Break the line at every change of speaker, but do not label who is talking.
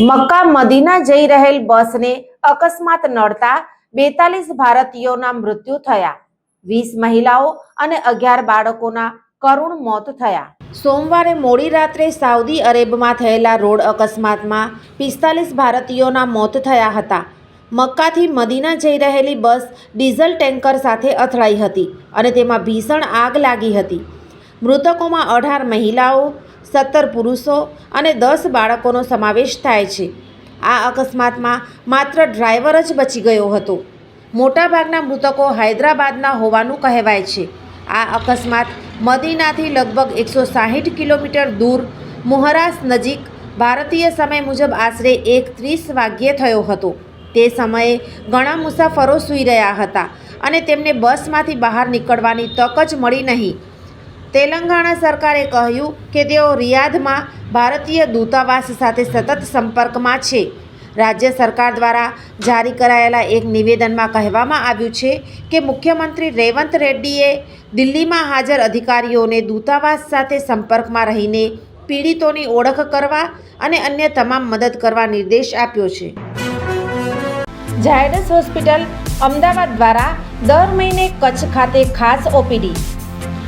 Mecca Medina જઈ રહેલ બસને અકસ્માત નડતા બેતાલીસ ભારતીયોના મૃત્યુ થયા. વીસ મહિલાઓ અને અગિયાર બાળકોના કરુણ મોત થયા. સોમવારે મોડી રાત્રે સાઉદી અરેબમાં થયેલા રોડ અકસ્માતમાં પિસ્તાલીસ ભારતીયોના મોત થયા હતા. મક્કાથી મદીના જઈ રહેલી બસ ડીઝલ ટેન્કર સાથે અથડાઈ હતી અને તેમાં ભીષણ આગ લાગી હતી. મૃતકોમાં અઢાર મહિલાઓ સત્તર પુરુષો અને દસ બાળકોનો સમાવેશ થાય છે. આ અકસ્માતમાં માત્ર ડ્રાઈવર જ બચી ગયો હતો. મોટાભાગના મૃતકો હૈદરાબાદના હોવાનું કહેવાય છે. આ અકસ્માત મદીનાથી લગભગ એકસો સાહીઠ કિલોમીટર દૂર, મુહરાસ નજીક, ભારતીય સમય મુજબ આશરે એક ત્રીસ વાગ્યે થયો હતો. તે સમયે ઘણા મુસાફરો સૂઈ રહ્યા હતા અને તેમને બસમાંથી બહાર નીકળવાની તક જ મળી નહીં. તેલંગાણા સરકારે કહ્યું કે તેઓ રિયાધમાં ભારતીય દૂતાવાસ સાથે સતત સંપર્કમાં છે. રાજ્ય સરકાર દ્વારા જારી કરાયેલા એક નિવેદનમાં કહેવામાં આવ્યું છે કે મુખ્યમંત્રી રેવંત રેડ્ડીએ દિલ્હીમાં હાજર અધિકારીઓને દૂતાવાસ સાથે સંપર્કમાં રહીને પીડિતોની ઓળખ કરવા અને અન્ય તમામ મદદ કરવા નિર્દેશ આપ્યો છે. ઝાયડસ હોસ્પિટલ અમદાવાદ દ્વારા દર મહિને કચ્છ ખાતે ખાસ OPD